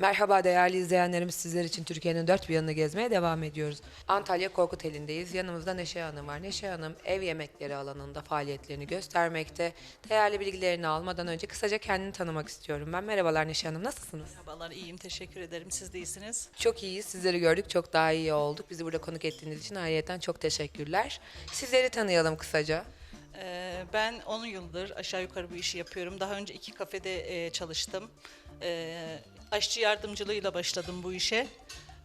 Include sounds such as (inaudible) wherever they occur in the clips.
Merhaba değerli izleyenlerimiz sizler için Türkiye'nin dört bir yanını gezmeye devam ediyoruz. Antalya Korkuteli'ndeyiz. Yanımızda Neşe Hanım var. Neşe Hanım ev yemekleri alanında faaliyetlerini göstermekte. Değerli bilgilerini almadan önce kısaca kendini tanımak istiyorum. Ben merhabalar Neşe Hanım nasılsınız? Merhabalar, iyiyim. Teşekkür ederim. Siz de iyisiniz. Çok iyiyiz. Sizleri gördük. Çok daha iyi olduk. Bizi burada konuk ettiğiniz için ayrıyeten çok teşekkürler. Sizleri tanıyalım kısaca. Ee, ben 10 yıldır aşağı yukarı bu işi yapıyorum. Daha önce iki kafede e, çalıştım. Ee, aşçı yardımcılığıyla başladım bu işe.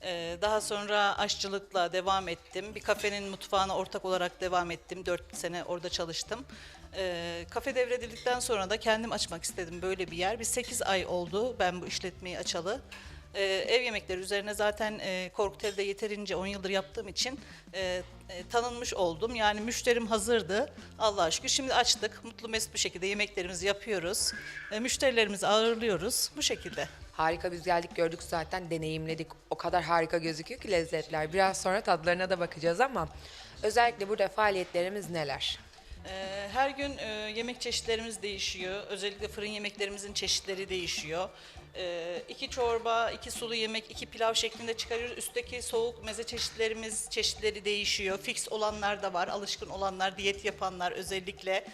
Ee, daha sonra aşçılıkla devam ettim. Bir kafenin mutfağına ortak olarak devam ettim. 4 sene orada çalıştım. Ee, kafe devredildikten sonra da kendim açmak istedim böyle bir yer. Bir 8 ay oldu ben bu işletmeyi açalı. Ee, ev yemekleri üzerine zaten e, Korkuteli'de yeterince 10 yıldır yaptığım için e, e, tanınmış oldum. Yani müşterim hazırdı. Allah'a şükür şimdi açtık. Mutlu mesut bir şekilde yemeklerimizi yapıyoruz. E, müşterilerimizi ağırlıyoruz bu şekilde. Harika biz geldik gördük zaten deneyimledik. O kadar harika gözüküyor ki lezzetler. Biraz sonra tadlarına da bakacağız ama özellikle burada faaliyetlerimiz neler? Ee, Her gün e, yemek çeşitlerimiz değişiyor. Özellikle fırın yemeklerimizin çeşitleri değişiyor. Ee, iki çorba, iki sulu yemek, iki pilav şeklinde çıkarıyoruz. Üstteki soğuk meze çeşitlerimiz çeşitleri değişiyor. Fix olanlar da var, alışkın olanlar, diyet yapanlar özellikle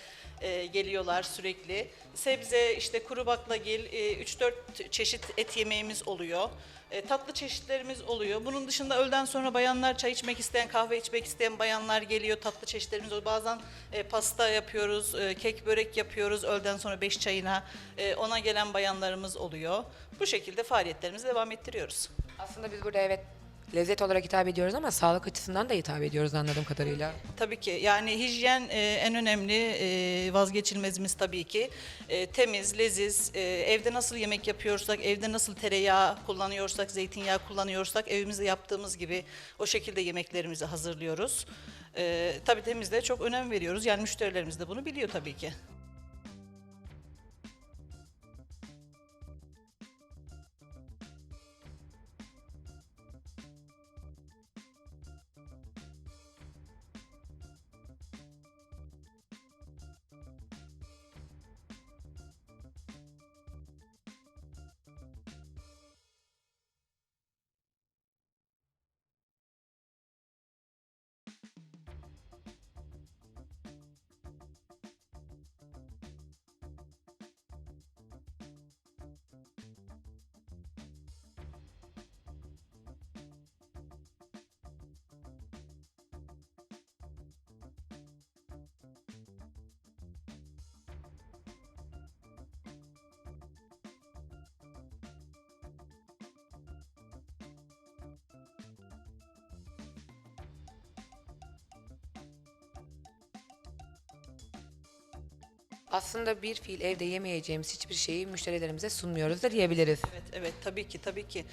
e, geliyorlar sürekli. Sebze, işte kuru baklagil, e, 3-4 çeşit et yemeğimiz oluyor. E, tatlı çeşitlerimiz oluyor. Bunun dışında öğleden sonra bayanlar çay içmek isteyen, kahve içmek isteyen bayanlar geliyor. Tatlı çeşitlerimiz oluyor. Bazen e, pasta yapıyoruz, e, kek börek yapıyoruz öğleden sonra 5 çayına. E, ona gelen bayanlarımız oluyor. Bu şekilde faaliyetlerimizi devam ettiriyoruz. Aslında biz burada evet lezzet olarak hitap ediyoruz ama sağlık açısından da hitap ediyoruz anladığım kadarıyla. Tabii ki yani hijyen e, en önemli e, vazgeçilmezimiz tabii ki. E, temiz, leziz, e, evde nasıl yemek yapıyorsak, evde nasıl tereyağı kullanıyorsak, zeytinyağı kullanıyorsak evimizde yaptığımız gibi o şekilde yemeklerimizi hazırlıyoruz. E, tabii temizliğe çok önem veriyoruz. Yani müşterilerimiz de bunu biliyor tabii ki. Aslında bir fiil evde yemeyeceğimiz hiçbir şeyi müşterilerimize sunmuyoruz da diyebiliriz. Evet, evet tabii ki tabii ki.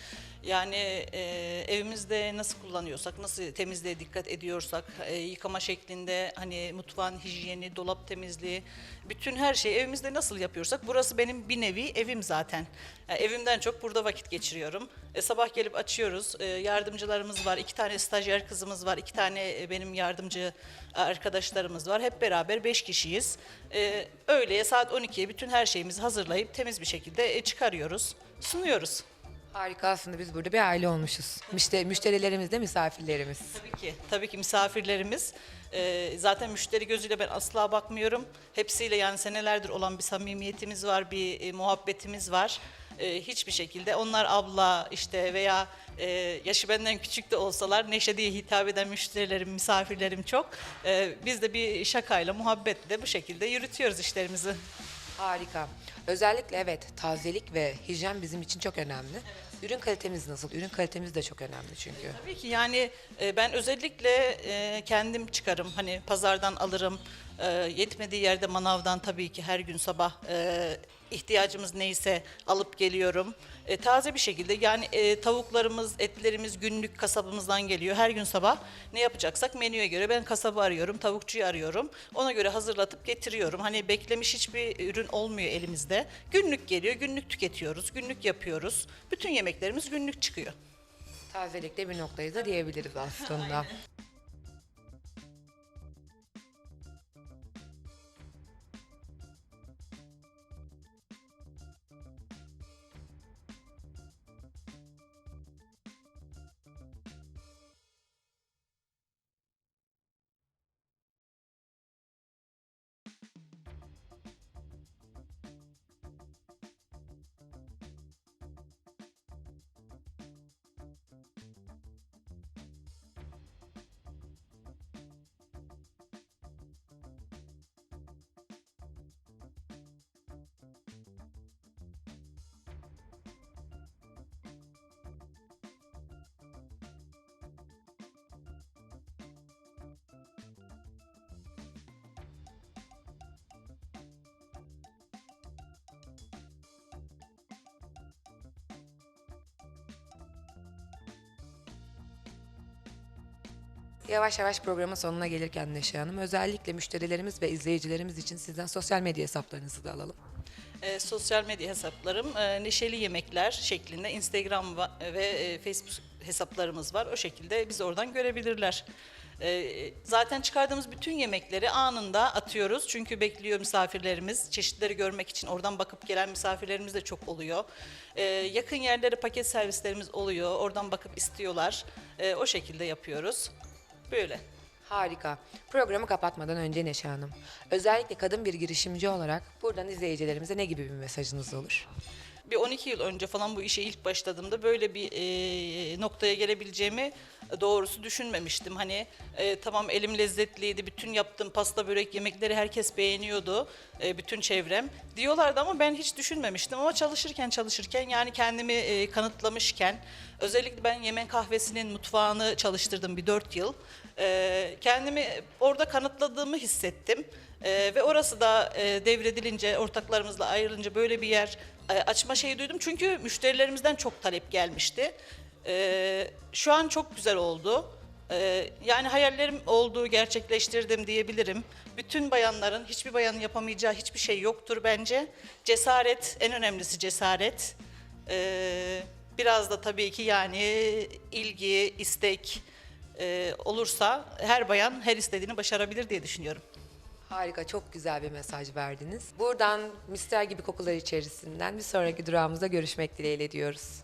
Yani e, evimizde nasıl kullanıyorsak, nasıl temizliğe dikkat ediyorsak, e, yıkama şeklinde hani mutfağın hijyeni, dolap temizliği, bütün her şeyi evimizde nasıl yapıyorsak burası benim bir nevi evim zaten. Yani evimden çok burada vakit geçiriyorum. E, sabah gelip açıyoruz. E, yardımcılarımız var. iki tane stajyer kızımız var. iki tane e, benim yardımcı arkadaşlarımız var. Hep beraber beş kişiyiz. E, öğleye saat 12'ye bütün her şeyimizi hazırlayıp temiz bir şekilde e, çıkarıyoruz, sunuyoruz. Harika aslında biz burada bir aile olmuşuz. Müşteri, müşterilerimiz de misafirlerimiz. Tabii ki, tabii ki misafirlerimiz. e, zaten müşteri gözüyle ben asla bakmıyorum. Hepsiyle yani senelerdir olan bir samimiyetimiz var, bir e, muhabbetimiz var. E, hiçbir şekilde onlar abla işte veya e, yaşı benden küçük de olsalar Neşe diye hitap eden müşterilerim, misafirlerim çok. E, biz de bir şakayla, muhabbetle bu şekilde yürütüyoruz işlerimizi. Harika. Özellikle evet tazelik ve hijyen bizim için çok önemli. Ürün kalitemiz nasıl? Ürün kalitemiz de çok önemli çünkü. Tabii ki yani e, ben özellikle e, kendim çıkarım. Hani pazardan alırım. E, yetmediği yerde manavdan tabii ki her gün sabah e, ihtiyacımız neyse alıp geliyorum. E, taze bir şekilde yani e, tavuklarımız, etlerimiz günlük kasabımızdan geliyor. Her gün sabah ne yapacaksak menüye göre ben kasabı arıyorum, tavukçuyu arıyorum. Ona göre hazırlatıp getiriyorum. Hani beklemiş hiçbir ürün olmuyor elimizde. Günlük geliyor, günlük tüketiyoruz, günlük yapıyoruz. Bütün yemeklerimiz günlük çıkıyor. Tazelikte bir noktayız da diyebiliriz aslında. (laughs) Yavaş yavaş programın sonuna gelirken Neşe Hanım özellikle müşterilerimiz ve izleyicilerimiz için sizden sosyal medya hesaplarınızı da alalım. E, sosyal medya hesaplarım e, Neşeli Yemekler şeklinde Instagram ve e, Facebook hesaplarımız var. O şekilde bizi oradan görebilirler. E, zaten çıkardığımız bütün yemekleri anında atıyoruz. Çünkü bekliyor misafirlerimiz. Çeşitleri görmek için oradan bakıp gelen misafirlerimiz de çok oluyor. E, yakın yerlere paket servislerimiz oluyor. Oradan bakıp istiyorlar. E, o şekilde yapıyoruz. Böyle. Harika. Programı kapatmadan önce Neşe Hanım, özellikle kadın bir girişimci olarak buradan izleyicilerimize ne gibi bir mesajınız olur? bir 12 yıl önce falan bu işe ilk başladığımda böyle bir e, noktaya gelebileceğimi doğrusu düşünmemiştim. Hani e, tamam elim lezzetliydi, bütün yaptığım pasta, börek, yemekleri herkes beğeniyordu, e, bütün çevrem diyorlardı ama ben hiç düşünmemiştim. Ama çalışırken çalışırken yani kendimi e, kanıtlamışken özellikle ben Yemen kahvesinin mutfağını çalıştırdım bir 4 yıl. E, kendimi orada kanıtladığımı hissettim. Ee, ve orası da e, devredilince, ortaklarımızla ayrılınca böyle bir yer e, açma şeyi duydum. Çünkü müşterilerimizden çok talep gelmişti. Ee, şu an çok güzel oldu. Ee, yani hayallerim olduğu gerçekleştirdim diyebilirim. Bütün bayanların, hiçbir bayanın yapamayacağı hiçbir şey yoktur bence. Cesaret, en önemlisi cesaret. Ee, biraz da tabii ki yani ilgi, istek e, olursa her bayan her istediğini başarabilir diye düşünüyorum. Harika, çok güzel bir mesaj verdiniz. Buradan mister gibi kokular içerisinden bir sonraki durağımızda görüşmek dileğiyle diyoruz.